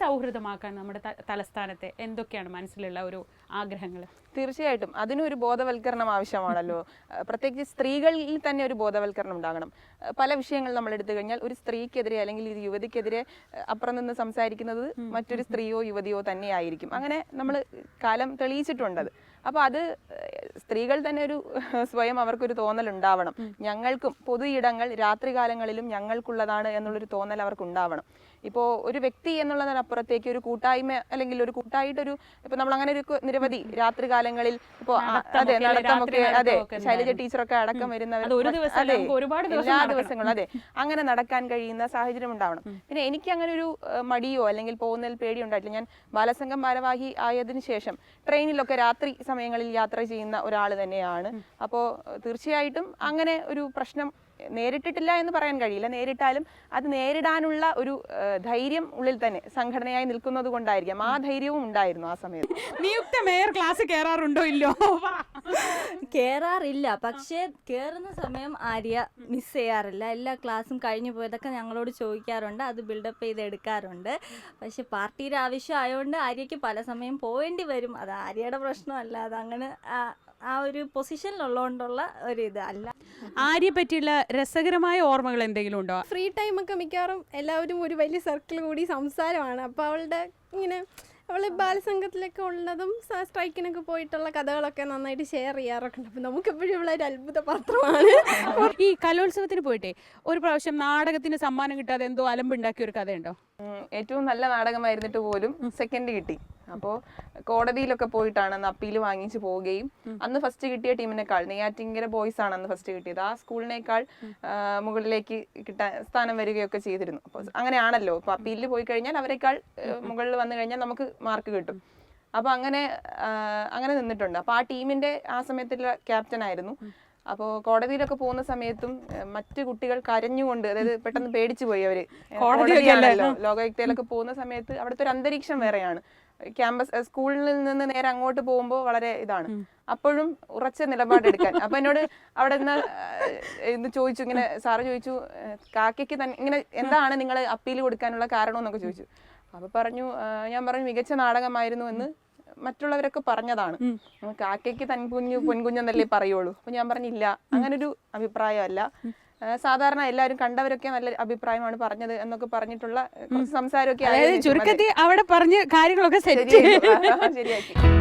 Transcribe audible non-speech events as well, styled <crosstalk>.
സൗഹൃദമാക്കാൻ നമ്മുടെ തലസ്ഥാനത്തെ എന്തൊക്കെയാണ് മനസ്സിലുള്ള ഒരു ആഗ്രഹങ്ങൾ? തീർച്ചയായിട്ടും. അതിനൊരു ബോധവൽക്കരണം ആവശ്യമാണല്ലോ. പ്രത്യേകിച്ച് സ്ത്രീകളിൽ തന്നെ ഒരു ബോധവൽക്കരണം ഉണ്ടാകണം. പല വിഷയങ്ങൾ നമ്മൾ എടുത്തു കഴിഞ്ഞാൽ ഒരു സ്ത്രീക്കെതിരെ അല്ലെങ്കിൽ ഒരു യുവതിക്കെതിരെ അപ്പുറം നിന്ന് സംസാരിക്കുന്നത് മറ്റൊരു സ്ത്രീയോ യുവതിയോ തന്നെയായിരിക്കും അങ്ങനെ നമ്മൾ കാലം തെളിയിച്ചിട്ടുണ്ടത് അപ്പോൾ അത് സ്ത്രീകൾ തന്നെ ഒരു <laughs> സ്വയം അവർക്കൊരു തോന്നൽ ഉണ്ടാവണം. ഞങ്ങൾക്കും പൊതു ഇടങ്ങൾ രാത്രികാലങ്ങളിലും ഞങ്ങൾക്കുള്ളതാണ് എന്നുള്ളൊരു തോന്നൽ അവർക്ക് ഉണ്ടാവണം ഇപ്പോൾ ഒരു വ്യക്തി എന്നുള്ളതിനപ്പുറത്തേക്ക് ഒരു കൂട്ടായ്മ അല്ലെങ്കിൽ ഒരു കൂട്ടായിട്ടൊരു ഇപ്പൊ നമ്മൾ അങ്ങനെ ഒരു നിരവധി രാത്രികാലങ്ങളിൽ ഇപ്പോ അതെ? നടത്തമൊക്കെ അതെ ശൈലജ. ടീച്ചറൊക്കെ അടക്കം വരുന്നവർ അതെ എല്ലാ ദിവസങ്ങളും അതെ. അങ്ങനെ നടക്കാൻ കഴിയുന്ന സാഹചര്യം ഉണ്ടാവണം. പിന്നെ എനിക്ക് അങ്ങനെ ഒരു മടിയോ അല്ലെങ്കിൽ പോകുന്നതിൽ പേടിയോ ഉണ്ടായിട്ടില്ല. ഞാൻ ബാലസംഘം ഭാരവാഹി ആയതിനു ശേഷം ട്രെയിനിലൊക്കെ രാത്രി സമയങ്ങളിൽ യാത്ര ചെയ്യുന്ന ഒരാൾ തന്നെയാണ്. അപ്പോൾ തീർച്ചയായിട്ടും അങ്ങനെ ഒരു പ്രശ്നം നേരിട്ടിട്ടില്ല എന്ന് പറയാൻ കഴിയില്ല. നേരിട്ടാലും അത് നേരിടാനുള്ള ഒരു ധൈര്യം ഉള്ളിൽ തന്നെ സംഘടനയായി നിൽക്കുന്നത് കൊണ്ടായിരിക്കാം. ആ ധൈര്യവും ഉണ്ടായിരുന്നു ആ സമയത്ത്. നിയുക്ത മേയർ ക്ലാസ് കയറാറുണ്ടോ ഇല്ലോ? കേറാറില്ല. പക്ഷേ കേറുന്ന സമയം ആര്യ മിസ് ചെയ്യാറില്ല. എല്ലാ ക്ലാസ്സും കഴിഞ്ഞു പോയതൊക്കെ ഞങ്ങളോട് ചോദിക്കാറുണ്ട്. അത് ബിൽഡപ്പ് ചെയ്ത് എടുക്കാറുണ്ട്. പക്ഷെ പാർട്ടിയുടെ ആവശ്യം ആയതുകൊണ്ട് ആര്യയ്ക്ക് പല സമയം പോവേണ്ടി വരും. അത് ആര്യയുടെ പ്രശ്നമല്ല. അത് അങ്ങനെ ആ- ആ ഒരു പൊസിഷനിലുള്ളതുകൊണ്ടുള്ള ഒരു ഇത് അല്ല. ആര്യെ പറ്റിയുള്ള രസകരമായ ഓർമ്മകൾ എന്തെങ്കിലും ഉണ്ടോ? ഫ്രീ ടൈം ഒക്കെ മിക്കവാറും എല്ലാവരും ഒരു വലിയ സർക്കിൾ കൂടി സംസാരമാണ്. അപ്പോൾ അവളുടെ ഇങ്ങനെ അവൾ ബാലസംഘത്തിലൊക്കെ ഉള്ളതും സ്ട്രൈക്കിനൊക്കെ പോയിട്ടുള്ള കഥകളൊക്കെ നന്നായിട്ട് ഷെയർ ചെയ്യാറൊക്കെ ഉണ്ട് അപ്പോൾ നമുക്കെപ്പോഴും ഇവിടെ ഒരു അത്ഭുത പാത്രമാണ്. <laughs> ഈ കലോത്സവത്തിന് പോയിട്ടേ ഒരു പ്രാവശ്യം നാടകത്തിന് സമ്മാനം കിട്ടാതെ എന്തോ അലമ്പുണ്ടാക്കിയ ഒരു കഥയുണ്ടോ? ഏറ്റവും നല്ല നാടകമായിരുന്നിട്ട് പോലും സെക്കൻഡ് കിട്ടി. അപ്പോൾ കോടതിയിലൊക്കെ പോയിട്ടാണ് അന്ന് അപ്പീൽ വാങ്ങിച്ചു പോവുകയും. അന്ന് ഫസ്റ്റ് കിട്ടിയ ടീമിനേക്കാൾ നെയ്യാറ്റിങ്കര ബോയ്സ് ആണ് അന്ന് ഫസ്റ്റ് കിട്ടിയത്. ആ സ്കൂളിനേക്കാൾ മുകളിലേക്ക് കിട്ടാൻ സ്ഥാനം വരികയൊക്കെ ചെയ്തിരുന്നു. അപ്പോൾ അങ്ങനെയാണല്ലോ. അപ്പോൾ അപ്പീലിൽ പോയി കഴിഞ്ഞാൽ അവരെക്കാൾ മുകളിൽ വന്നു കഴിഞ്ഞാൽ നമുക്ക് മാർക്ക് കിട്ടും. അപ്പോൾ അങ്ങനെ അങ്ങനെ നിന്നിട്ടുണ്ട്. അപ്പോൾ ആ ടീമിന്റെ ആ സമയത്തുള്ള ക്യാപ്റ്റൻ ആയിരുന്നു. അപ്പോൾ കോടതിയിലൊക്കെ പോകുന്ന സമയത്തും മറ്റു കുട്ടികൾ കരഞ്ഞുകൊണ്ട് അതായത് പെട്ടെന്ന് പേടിച്ചു പോയി അവർ. ഏഹ്, കോടതിയൊക്കെ ലോകയുക്തയിലൊക്കെ പോകുന്ന സമയത്ത് അവിടുത്തെ ഒരു അന്തരീക്ഷം വേറെയാണ്. ക്യാമ്പസ് സ്കൂളിൽ നിന്ന് നേരെ അങ്ങോട്ട് പോകുമ്പോൾ വളരെ ഇതാണ്. അപ്പോഴും ഉറച്ച നിലപാടെടുക്കാൻ അപ്പൊ എന്നോട് അവിടെ നിന്ന് ഇന്ന് ചോദിച്ചു ഇങ്ങനെ സാറ് ചോദിച്ചു കാക്കയ്ക്ക് തന്നെ ഇങ്ങനെ എന്താണ് നിങ്ങൾ അപ്പീൽ കൊടുക്കാനുള്ള കാരണം എന്നൊക്കെ ചോദിച്ചു. അപ്പൊ പറഞ്ഞു ഞാൻ പറഞ്ഞു മികച്ച നാടകമായിരുന്നു എന്ന് മറ്റുള്ളവരൊക്കെ പറഞ്ഞതാണ്. കാക്കയ്ക്ക് തൻ കുഞ്ഞു പൊൻകുഞ്ഞെന്നല്ലേ പറയുള്ളൂ. അപ്പൊ ഞാൻ പറഞ്ഞില്ല അങ്ങനൊരു അഭിപ്രായമല്ല. സാധാരണ എല്ലാവരും കണ്ടവരൊക്കെ നല്ല അഭിപ്രായമാണ് പറഞ്ഞത് എന്നൊക്കെ പറഞ്ഞിട്ടുള്ള സംസാരമൊക്കെ ചുരുക്കത്തിൽ അവിടെ പറഞ്ഞ് കാര്യങ്ങളൊക്കെ സെറ്റ്. ശരിയാക്കി.